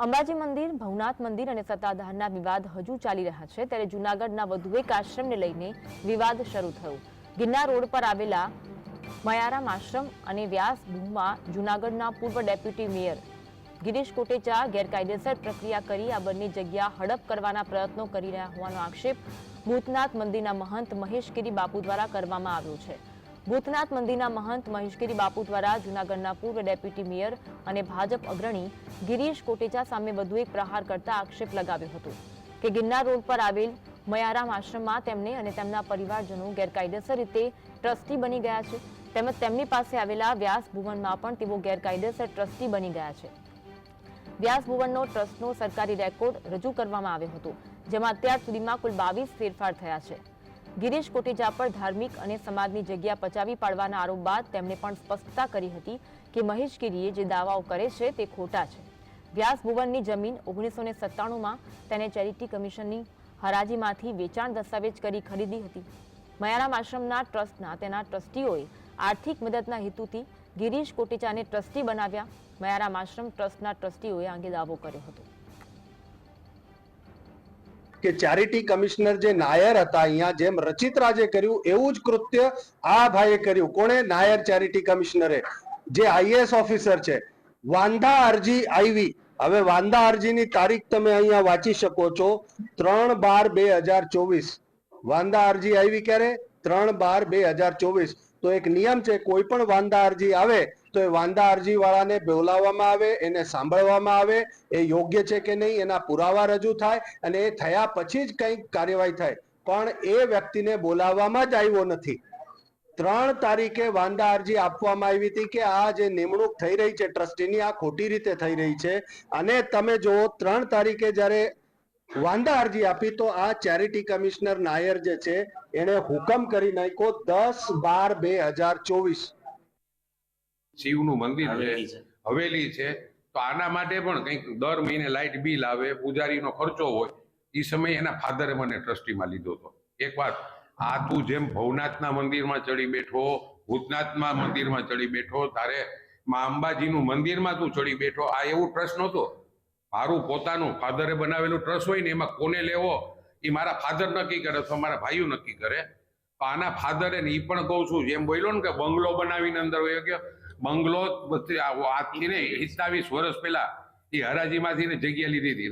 અંબાજી મંદિર, ભવનાથ મંદિર અને સત્તાધારના વિવાદ હજુ ચાલી રહ્યા છે. ત્યારે જૂનાગઢના વધુ એક આશ્રમને લઈને વિવાદ શરૂ થયો. ગિરનાર રોડ પર આવેલા મયારામ આશ્રમ અને વ્યાસ ભૂમમાં જૂનાગઢના પૂર્વ ડેપ્યુટી મેયર ગિરીશ કોટેચા ગેરકાયદેસર પ્રક્રિયા કરી આ બંને જગ્યા હડપ કરવાના પ્રયત્નો કરી રહ્યા હોવાનો આક્ષેપ ભૂતનાથ મંદિરના મહંત મહેશગીરી બાપુ દ્વારા કરવામાં આવ્યો છે. ભૂતનાથ મંદિરના મહંત મહેશગીરી બાપુ દ્વારા જૂનાગઢના પૂર્વ ડેપ્યુટી મેયર અને ભાજપ અગ્રણી ગિરીશ કોટેચા સામે વધુ એક પ્રહાર કરતા આક્ષેપ લગાવ્યો હતો કે ગિરનાર રોડ પર આવેલ મયારામ આશ્રમમાં તેમને અને તેમના પરિવારજનો ગેરકાયદેસર રીતે ટ્રસ્ટી બની ગયા છે. તેમજ તેમની પાસે આવેલા વ્યાસ ભુવનમાં પણ તેઓ ગેરકાયદેસર ટ્રસ્ટી બની ગયા છે. વ્યાસ ભુવનનો ટ્રસ્ટનો સરકારી રેકોર્ડ રજૂ કરવામાં આવ્યો હતો, જેમાં અત્યાર સુધીમાં કુલ બાવીસ ફેરફાર થયા છે. ગિરીશ કોટેજા પર ધાર્મિક અને સમાજની જગ્યા પચાવી પાડવાના આરોપ બાદ તેમણે પણ સ્પષ્ટતા કરી હતી કે મહેશ ગીરીએ જે દાવાઓ કરે છે તે ખોટા છે. વ્યાસ ભુવનની જમીન ઓગણીસો ને સત્તાણુંમાં તેને ચેરિટી કમિશનની હરાજીમાંથી વેચાણ દસ્તાવેજ કરી ખરીદી હતી. મયારામ આશ્રમના ટ્રસ્ટના તેના ટ્રસ્ટીઓએ આર્થિક મદદના હેતુથી ગિરીશ કોટેચાને ટ્રસ્ટી બનાવ્યા. મયારામ આશ્રમ ટ્રસ્ટના ટ્રસ્ટીઓએ આ અંગે દાવો કર્યો હતો. કે ચેરિટી કમિશનર જે નાયર હતા અહીંયા, જેમ રચિત રાજે કર્યું, એવું જ કૃત્ય આ ભાઈએ કર્યું. કોણે? નાયર ચેરિટી કમિશનરે. જે આઈએએસ ઓફિસર છે. વાંધા અરજી આવી. હવે વાંધા અરજીની તારીખ તમે અહીંયા વાંચી શકો છો. ત્રણ બાર બે હજાર ચોવીસ. વાંધા અરજી આવી ક્યારે? ત્રણ બાર બે હજાર ચોવીસ. તો એક નિયમ છે, કોઈ પણ વાંધા અરજી આવે, તો એ વાંધા અરજી વાળાને બોલાવવામાં આવે, એને સાંભળવામાં આવે, એ યોગ્ય છે કે નહીં, એના પુરાવા રજૂ થાય અને એ થયા પછી જ કંઈક કાર્યવાહી થાય. પણ એ વ્યક્તિને બોલાવવામાં જ આવ્યો નથી. ત્રણ તારીખે વાંધા અરજી આપવામાં આવી હતી કે આ જે નિમણૂક થઈ રહી છે, ટ્રસ્ટીની આ ખોટી રીતે થઈ રહી છે. અને તમે જો ત્રણ તારીખે જ્યારે વાંધા અરજી આપી તો આ ચેરિટી કમિશનર નાયર જે છે એને હુકમ કરી નાખ્યો દસ બાર બે હજાર ચોવીસ. શિવનું મંદિર હવેલી છે. છે હવેલી છે. તો આના માટે પણ કંઈક દર મહિને લાઇટ બિલ આવે પૂજારીનો ખર્ચો હોય એ સમયે એના ફાધરે મને ટ્રસ્ટીમાં લીધો હતો. એક વાર આ તું જેમ ભવનાથના મંદિરમાં ચડી બેઠો ભૂતનાથમાં મંદિરમાં ચડી બેઠો તારે મા અંબાજીનું મંદિરમાં તું ચડી બેઠો આ એવું ટ્રસ્ટ નહોતો મારું પોતાનું ફાધરે બનાવેલું ટ્રસ્ટ હોય ને એમાં કોને લેવો, એ મારા ફાધર નક્કી કરે, અથવા મારા ભાઈઓ નક્કી કરે. તો આના ફાધરે ને એ પણ કહું છું, જેમ બોલ્યો ને કે બંગલો બનાવીને અંદર હોય કે બંગલો આજથી ને પિસ્તાવીસ વર્ષ પહેલા એ હરાજીમાંથી ને જગ્યા લીધી હતી.